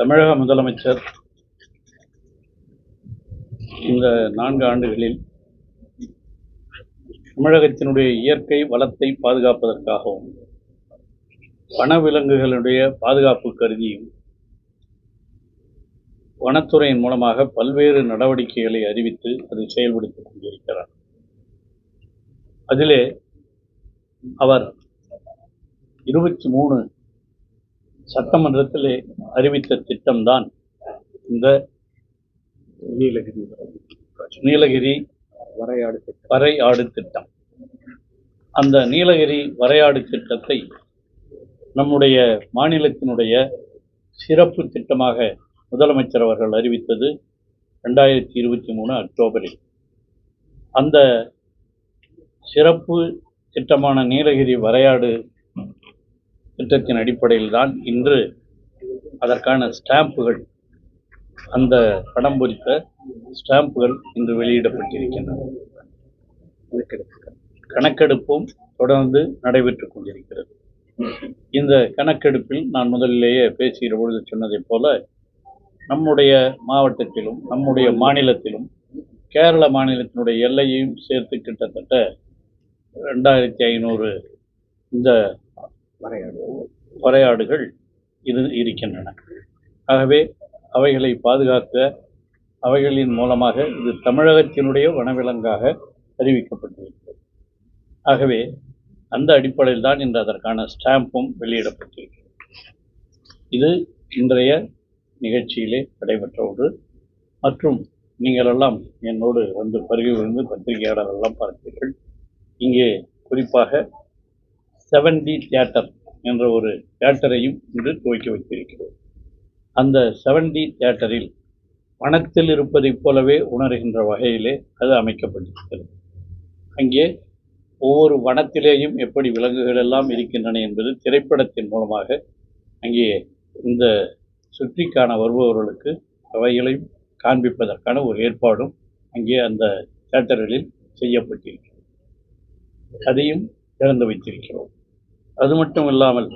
தமிழக முதலமைச்சர் இந்த நான்கு ஆண்டுகளில் தமிழகத்தினுடைய இயற்கை வளத்தை பாதுகாப்பதற்காகவும் வனவிலங்குகளுடைய பாதுகாப்பு கருதியும் வனத்துறையின் மூலமாக பல்வேறு நடவடிக்கைகளை அறிவித்து அதை செயல்படுத்திக் கொண்டிருக்கிறார். அதிலே அவர் இருபத்தி மூணு சட்டமன்றத்திலே அறிவித்த திட்டம்தான் இந்த நீலகிரி நீலகிரி வரையாடு திட்டம். வரையாடு திட்டம். அந்த நீலகிரி வரையாடு திட்டத்தை நம்முடைய மாநிலத்தினுடைய சிறப்பு திட்டமாக முதலமைச்சர் அவர்கள் அறிவித்தது ரெண்டாயிரத்தி இருபத்தி மூணு அக்டோபரில். அந்த சிறப்பு திட்டமான நீலகிரி வரையாடு திட்டத்தின் அடிப்படையில் தான் இன்று அதற்கான ஸ்டாம்புகள் அந்த படம் பொறித்த ஸ்டாம்புகள் இன்று வெளியிடப்பட்டிருக்கின்றன. கணக்கெடுப்பும் தொடர்ந்து நடைபெற்று கொண்டிருக்கிறது. இந்த கணக்கெடுப்பில் நான் முதலிலேயே பேசுகிற பொழுது சொன்னதைப் போல நம்முடைய மாவட்டத்திலும் நம்முடைய மாநிலத்திலும் கேரள மாநிலத்தினுடைய எல்லையையும் சேர்த்து கிட்டத்தட்ட ரெண்டாயிரத்தி ஐநூறு இந்த வரையாடுகள் இரு இருக்கின்றன. ஆகவே அவைகளை பாதுகாக்க அவைகளின் மூலமாக இது தமிழகத்தினுடைய வனவிலங்காக அறிவிக்கப்பட்டிருக்கிறது. ஆகவே அந்த அடிப்படையில் தான் இன்று அதற்கான ஸ்டாம்பும் வெளியிடப்பட்டிருக்கிறது. இது இன்றைய நிகழ்ச்சியிலே நடைபெற்ற ஒன்று. மற்றும் நீங்களெல்லாம் என்னோடு வந்து பருகி விழுந்து பத்திரிகையாளர் எல்லாம் பார்த்தீர்கள் இங்கே குறிப்பாக செவன் டி தியேட்டர் என்ற ஒரு தியேட்டரையும் இன்று துவக்கி வைத்திருக்கிறோம். அந்த செவன் டி தியேட்டரில் வனத்தில் இருப்பதைப் போலவே உணர்கின்ற வகையிலே அது அமைக்கப்பட்டிருக்கிறது. அங்கே ஒவ்வொரு வனத்திலேயும் எப்படி விலங்குகள் எல்லாம் இருக்கின்றன என்பது திரைப்படத்தின் மூலமாக அங்கே இந்த சுற்றி காண வருபவர்களுக்கு அவைகளையும் காண்பிப்பதற்கான ஒரு ஏற்பாடும் அங்கே அந்த தியேட்டர்களில் செய்யப்பட்டிருக்கிறது. அதையும் திறந்து வைத்திருக்கிறோம். அது மட்டும் இல்லாமல்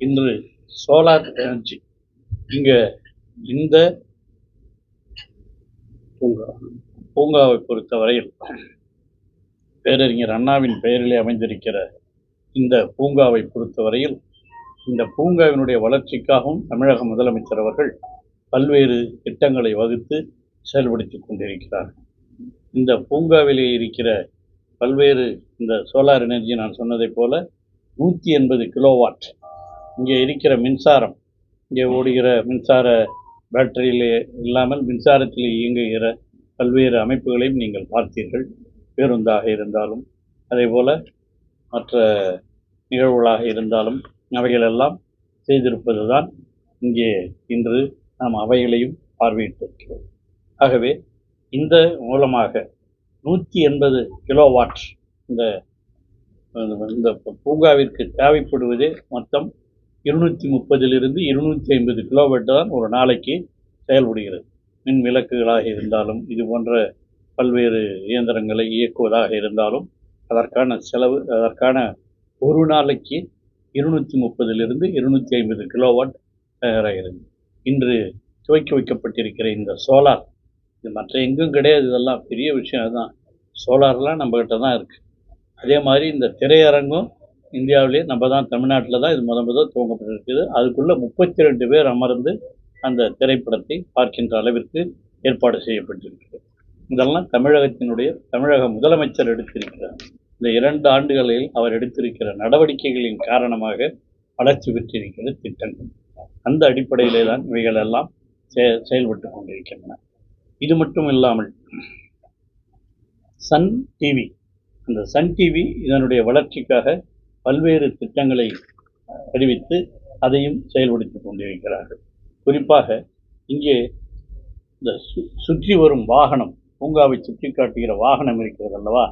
இன்று சோலார் எனர்ஜி இங்கே இந்த பூங்கா பூங்காவை பொறுத்த வரையில் பேரறிஞர் அண்ணாவின் பெயரிலே அமைந்திருக்கிற இந்த பூங்காவை பொறுத்தவரையில் இந்த பூங்காவினுடைய வளர்ச்சிக்காகவும் தமிழக முதலமைச்சர் அவர்கள் பல்வேறு திட்டங்களை வகுத்து செயல்படுத்தி கொண்டிருக்கிறார். இந்த பூங்காவிலே இருக்கிற பல்வேறு இந்த சோலார் எனர்ஜி நான் சொன்னதைப் போல நூற்றி எண்பது கிலோவாட் இங்கே இருக்கிற மின்சாரம் இங்கே ஓடுகிற மின்சார பேட்டரியில் இல்லாமல் மின்சாரத்தில் இயங்குகிற பல்வேறு அமைப்புகளையும் நீங்கள் பார்த்தீர்கள். பேருந்தாக இருந்தாலும் அதேபோல் மற்ற நிகழ்வுகளாக இருந்தாலும் அவைகளெல்லாம் செய்திருப்பது தான் இங்கே இன்று நாம் அவைகளையும் பார்வையிட்டிருக்கிறோம். ஆகவே இந்த மூலமாக நூற்றி எண்பது கிலோவாட் இந்த இந்த பூங்காவிற்கு தேவைப்படுவதே மொத்தம் இருநூற்றி முப்பதிலிருந்து இருநூற்றி ஐம்பது கிலோவாட் தான் ஒரு நாளைக்கு செயல்படுகிறது. மின் விளக்குகளாக இருந்தாலும் இது போன்ற பல்வேறு இயந்திரங்களை இயக்குவதாக இருந்தாலும் அதற்கான செலவு அதற்கான ஒரு நாளைக்கு இருநூற்றி முப்பதிலிருந்து இருநூற்றி ஐம்பது கிலோவாட் தயாராகிறது. இன்று துவக்கி வைக்கப்பட்டிருக்கிற இந்த சோலார் இது மற்ற எங்கும் கிடையாது இதெல்லாம் பெரிய விஷயம் அதுதான். சோலார்லாம் நம்மக்கிட்ட தான் இருக்குது அதே மாதிரி இந்த திரையரங்கும் இந்தியாவிலே நம்ம தான் தமிழ்நாட்டில் தான் இது முத முதல் துவங்கப்பட்டிருக்குது. அதுக்குள்ளே முப்பத்தி ரெண்டு பேர் அமர்ந்து அந்த திரைப்படத்தை பார்க்கின்ற அளவிற்கு ஏற்பாடு செய்யப்பட்டிருக்கிறது இதெல்லாம் தமிழகத்தினுடைய தமிழக முதலமைச்சர் எடுத்திருக்கிறார் இந்த இரண்டு ஆண்டுகளில் அவர் எடுத்திருக்கிற நடவடிக்கைகளின் காரணமாக வளர்ச்சி பெற்றிருக்கிற திட்டங்கள் அந்த அடிப்படையிலே தான் இவைகள் எல்லாம் செ- செயல்பட்டு கொண்டிருக்கின்றன. இது மட்டும் இல்லாமல் சன் டிவி அந்த சன் டிவி இதனுடைய வளர்ச்சிக்காக பல்வேறு திட்டங்களை அறிவித்து அதையும் செயல்படுத்தி கொண்டிருக்கிறார்கள். குறிப்பாக இங்கே இந்த சு சுற்றி வரும் வாகனம் பூங்காவை சுற்றி காட்டுகிற வாகனம் இருக்கிறது அல்லவா?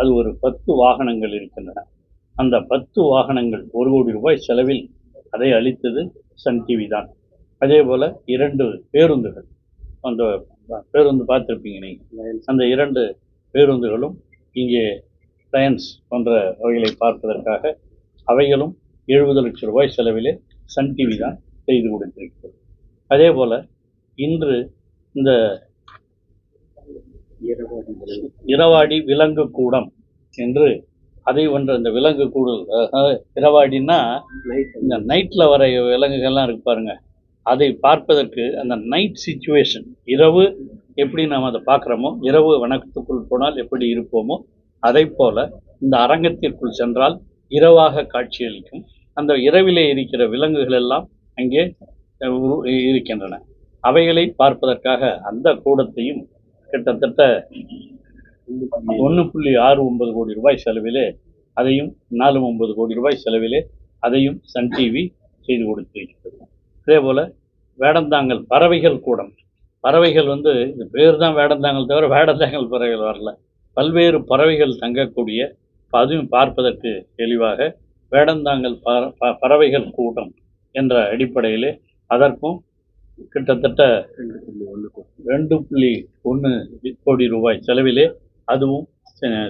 அது ஒரு பத்து வாகனங்கள் இருக்கின்றன. அந்த பத்து வாகனங்கள் ஒரு கோடி ரூபாய் செலவில் அதை அளித்தது சன் டிவி தான். அதே போல் இரண்டு பேருந்துகள். அந்த பேருந்து பார்த்துருப்பீங்க நீங்கள் அந்த இரண்டு பேருந்துகளும் இங்கே சயின்ஸ் போன்ற வகைகளை பார்ப்பதற்காக அவைகளும் எழுபது லட்சம் ரூபாய் செலவிலே சன் டிவி தான் செய்து கொடுத்திருக்கிறது அதே போல் இன்று இந்த இரவாடி விலங்கு. கூடம் என்று அதை ஒன்று அந்த விலங்கு கூடல் இரவாடின்னா இந்த நைட்டில் வர விலங்குகள்லாம் இருக்கு பாருங்க அதை பார்ப்பதற்கு அந்த நைட் சுச்சுவேஷன் இரவு எப்படி நாம் அதை பார்க்குறோமோ இரவு வணக்கத்துக்குள் போனால் எப்படி இருப்போமோ அதை போல இந்த அரங்கத்திற்குள் சென்றால் இரவாக காட்சியளிக்கும். அந்த இரவிலே இருக்கிற விலங்குகள் எல்லாம் அங்கே இருக்கின்றன. அவைகளை பார்ப்பதற்காக அந்த கூடத்தையும் கிட்டத்தட்ட ஒன்று புள்ளி ஆறு ஒன்பது கோடி ரூபாய் செலவிலே அதையும் நாலு ஒன்பது கோடி ரூபாய் செலவிலே அதையும் சன் டிவி செய்து கொடுத்திருக்கிறது. அதே போல் வேடந்தாங்கல் பறவைகள் கூடம். பறவைகள் வந்து இந்த பேர் தான் வேடந்தாங்கல் தவிர வேடந்தாங்கல் பறவைகள் வரல. பல்வேறு பறவைகள் தங்கக்கூடிய அதுவும் பார்ப்பதற்கு தெளிவாக வேடந்தாங்கல் பற ப- பறவைகள் கூட்டம் என்ற அடிப்படையிலே அதற்கும் கிட்டத்தட்ட ரெண்டு புள்ளி ஒன்று கோடி ரூபாய் செலவிலே அதுவும்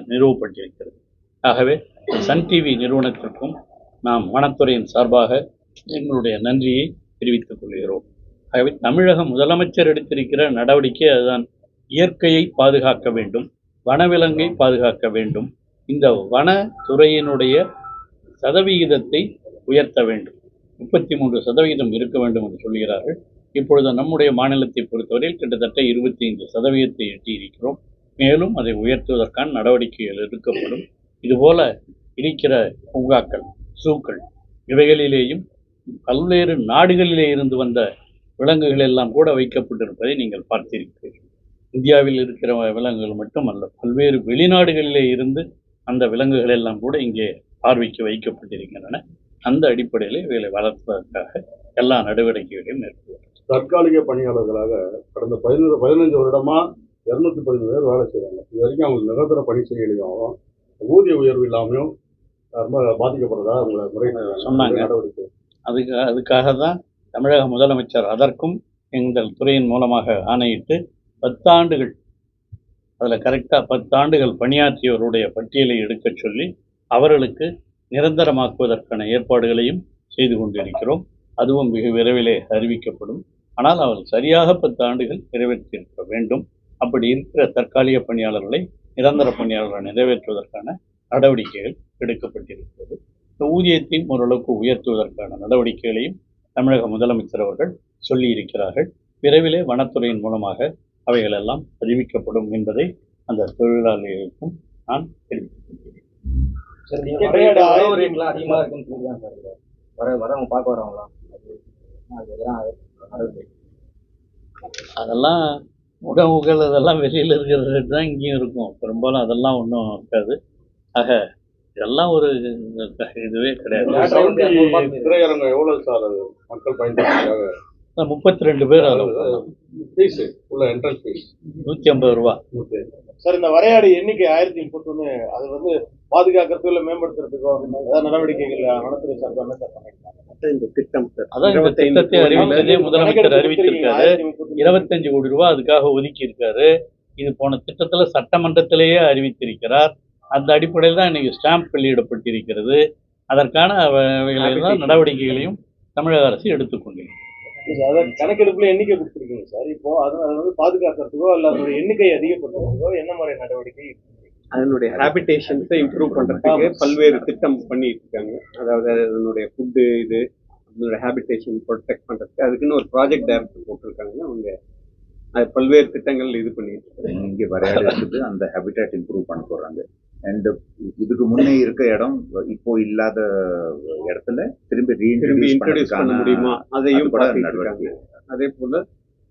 நிறுவப்பட்டிருக்கிறது. ஆகவே சன் டிவி நிறுவனத்திற்கும் நாம் வனத்துறையின் சார்பாக எங்களுடைய நன்றியை தெரிவித்துக் கொள்கிறோம். ஆகவே தமிழக முதலமைச்சர் எடுத்திருக்கிற நடவடிக்கை அதுதான். இயற்கையை பாதுகாக்க வேண்டும். வனவிலங்கை பாதுகாக்க வேண்டும். இந்த வனத்துறையினுடைய சதவிகிதத்தை உயர்த்த வேண்டும். முப்பத்தி மூன்று சதவிகிதம் இருக்க வேண்டும் என்று சொல்கிறார்கள் இப்பொழுது நம்முடைய மாநிலத்தை பொறுத்தவரையில் கிட்டத்தட்ட இருபத்தி ஐந்து சதவீதத்தை எட்டியிருக்கிறோம். மேலும் அதை உயர்த்துவதற்கான நடவடிக்கைகள் எடுக்கப்படும். இதுபோல இருக்கிற பூங்காக்கள் சூக்கள் இவைகளிலேயும் பல்வேறு நாடுகளிலே இருந்து வந்த விலங்குகள் எல்லாம் கூட வைக்கப்பட்டிருப்பதை நீங்கள் பார்த்திருக்கிறீர்கள் இந்தியாவில் இருக்கிற விலங்குகள் மட்டுமல்ல பல்வேறு வெளிநாடுகளிலே இருந்து அந்த விலங்குகள் எல்லாம் கூட இங்கே பார்வைக்கு வைக்கப்பட்டிருக்கின்றன. அந்த அடிப்படையில் இவைகளை வளர்ப்பதற்காக எல்லா நடவடிக்கைகளையும் மேற்கொள்ளும் தற்காலிக பணியாளர்களாக கடந்த பதினொரு பதினஞ்சு வருடமா இருநூத்தி பதினஞ்சு பேர் வேலை செய்றாங்க. இது வரைக்கும் அவங்க நிரந்தர பணி செய்யலையும் ஊதிய உயர்வு இல்லாமையும் ரொம்ப பாதிக்கப்படுறதா அவங்களை முறை சொன்னாங்க. நடவடிக்கை. அதுக்கு அதுக்காக தான் தமிழக முதலமைச்சர் அதற்கும் எங்கள் துறையின் மூலமாக ஆணையிட்டு பத்தாண்டுகள். அதில் கரெக்டாக பத்தாண்டுகள் பணியாற்றியவருடைய பட்டியலை எடுக்கச் சொல்லி அவர்களுக்கு நிரந்தரமாக்குவதற்கான ஏற்பாடுகளையும் செய்து கொண்டிருக்கிறோம். அதுவும் மிக விரைவிலே அறிவிக்கப்படும். ஆனால் அவர் சரியாக பத்து ஆண்டுகள் நிறைவேற்றியிருக்க வேண்டும். அப்படி இருக்கிற தற்காலிக பணியாளர்களை நிரந்தர பணியாளர்களை நிறைவேற்றுவதற்கான நடவடிக்கைகள் எடுக்கப்பட்டிருக்கிறது. இந்த ஊதியத்தையும் ஓரளவுக்கு உயர்த்துவதற்கான நடவடிக்கைகளையும் தமிழக முதலமைச்சர் அவர்கள் சொல்லியிருக்கிறார்கள். விரைவிலே வனத்துறையின் மூலமாக அவைகள் எல்லாம் அறிவிக்கப்படும் என்பதை அந்த தொழிலாளிகளுக்கும் நான் தெரிவித்துக் கொள்கிறேன் அதெல்லாம் அது- அதெல்லாம் உணவுகள் அதெல்லாம் வெளியில் இருக்கிற ரேட் தான் இங்கேயும் இருக்கும். பெரும்பாலும் அதெல்லாம் ஒன்றும் இருக்காது. ஆக இதெல்லாம் ஒரு இதுவே கிடையாது. மக்கள் பயன்படுத்துறதுக்காக. முப்பத்தி ரெண்டு பேர் ஃபீஸ் உள்ள என்ட்ரன்ஸ் ஃபீஸ் நூற்றி ஐம்பது ரூபா. சார் இந்த வரையாடு எண்ணிக்கை ஆயிரத்தி முப்பத்தொன்னு அது வந்து பாதுகாக்கிறதுக்கோ இல்லை மேம்படுத்துறதுக்கோ ஏதாவது நடவடிக்கைகள் வனத்துறை சார்பாக என்ன சார் பண்ணிருக்காங்க? இந்த திட்டம் சார். அதான் இந்த இருபத்தைந்து திட்டத்தை கோடி அறிவித்ததே முதலமைச்சர் அறிவித்திருக்காரு. இருபத்தஞ்சு கோடி ரூபாய் அதுக்காக ஒதுக்கி இருக்காரு இது போன திட்டத்துல சட்டமன்றத்திலேயே அறிவித்திருக்கிறார். அந்த அடிப்படையில் தான் இன்னைக்கு ஸ்டாம்ப் வெளியிடப்பட்டிருக்கிறது. அதற்கான நடவடிக்கைகளையும் தமிழக அரசு எடுத்துக்கொண்டிருக்கிறது அதான் கணக்கெடுப்புல எண்ணிக்கை கொடுத்துருக்கீங்க சார். இப்போ அது அதை வந்து பாதுகாக்கிறதுக்கோ இல்ல அதோட எண்ணிக்கையை அதிகப்படுத்துறதுக்கோ என்ன மாதிரி நடவடிக்கை அதனுடைய ஹேபிடேஷன்ஸை இம்ப்ரூவ் பண்றதுக்கு பல்வேறு திட்டம் பண்ணிட்டு இருக்காங்க அதாவது அதனுடைய ஃபுட்டு இது அதனுடைய ஹேபிடேஷன் ப்ரொடெக்ட் பண்றதுக்கு அதுக்குன்னு ஒரு ப்ராஜெக்ட் டைரக்டர் போட்டிருக்காங்க. அவங்க அது பல்வேறு திட்டங்கள் இது பண்ணிட்டு இருக்காங்க இங்கே வரையாடு இருக்குது. அந்த ஹேபிட்டாட் இம்ப்ரூவ் பண்ண போறாங்க. அண்ட் இதுக்கு முன்னே இருக்க இடம் இப்போ இல்லாத இடத்துல திரும்பி இன்ட்ரடியூஸ் பண்ண முடியுமா? அதையும் இருக்காங்க. அதே போல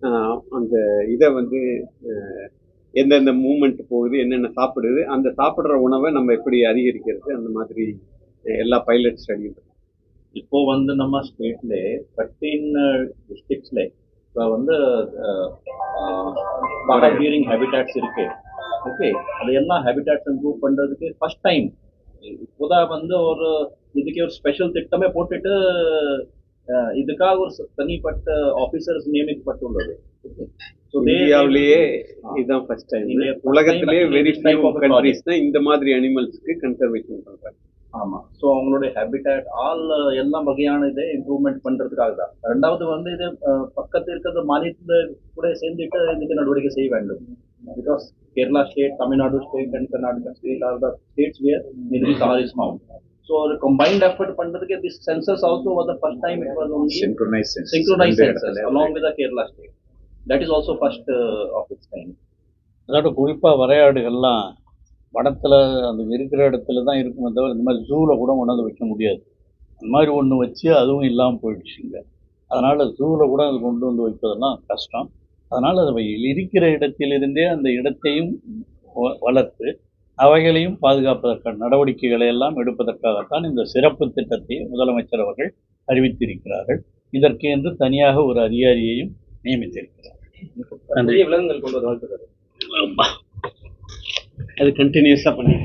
ஆஹ், அந்த இதை வந்து எந்தெந்த மூமெண்ட் போகுது என்னென்ன சாப்பிடுது அந்த சாப்பிடுற உணவை நம்ம எப்படி அதிகரிக்கிறது அந்த மாதிரி எல்லா பைலட் ஸ்டடியும் இப்போ வந்து நம்ம ஸ்டேட்ல தேர்ட்டீன் டிஸ்ட்ரிக்ட்ஸ்ல இப்போ வந்து ஹியரிங் ஹேபிட்டாட்ஸ் இருக்கு. ஓகே அது எல்லாம் ஹேபிட்டாட்ஸ் இம்ப்ரூவ் பண்றதுக்கு ஃபர்ஸ்ட் டைம் இப்போதான் வந்து ஒரு இதுக்கு ஒரு ஸ்பெஷல் திட்டமே போட்டுட்டு இதுக்காக ஒரு தனிப்பட்ட ஆபீசர்ஸ் நியமிக்கப்பட்டுள்ளது. இந்தியாவிலேயே இதுதான் ஃபர்ஸ்ட் டைம் உலகத்திலேயே வெரி ஃபியூ கண்ட்ரீஸ் தான் இந்த மாதிரி அனிமல்ஸ்க்கு கன்சர்வேஷன் பண்றாங்க. ஆமா. ஸோ அவங்களுடைய ஹேபிட்டேட் ஆல் எல்லா வகையான இதை இம்ப்ரூவ்மெண்ட் பண்றதுக்காக தான். ரெண்டாவது வந்து இது அஹ், பக்கத்து இருக்கிற மாநிலத்துல கூட சேர்ந்துட்டு இதுக்கு நடவடிக்கை செய்ய வேண்டும். Because Kerala state Tamil Nadu state and Karnataka state are the states where is mount so ஒரு கம்பைன்ட் எஃபர்ட் பண்றதுக்கு this census also was first time it was only synchronise synchronized census. along with the Kerala state. That is also first uh, of its kind. அதோட குறிப்பாக வரையாடுகள்லாம் வனத்தில் அந்த இருக்கிற இடத்துல தான் இருக்குமே தவிர இந்த மாதிரி ஜூவில் கூட கொண்டாந்து வைக்க முடியாது. அந்த மாதிரி ஒன்று வச்சு அதுவும் இல்லாமல் போயிடுச்சுங்க. அதனால் ஜூவில் கூட அது கொண்டு வந்து வைப்பதெல்லாம் கஷ்டம். அதனால் அது இருக்கிற இடத்திலிருந்தே அந்த இடத்தையும் வளர்த்து அவைகளையும் பாதுகாப்பதற்கான நடவடிக்கைகளை எல்லாம் எடுப்பதற்காகத்தான் இந்த சிறப்பு திட்டத்தை முதலமைச்சர் அவர்கள் அறிவித்திருக்கிறார்கள். இதற்கு என்று தனியாக ஒரு அதிகாரியையும் நியமித்திருக்கிறார். நன்றி. விலங்குகள் கொண்டு. அது கண்டினியூஸாக பண்ணி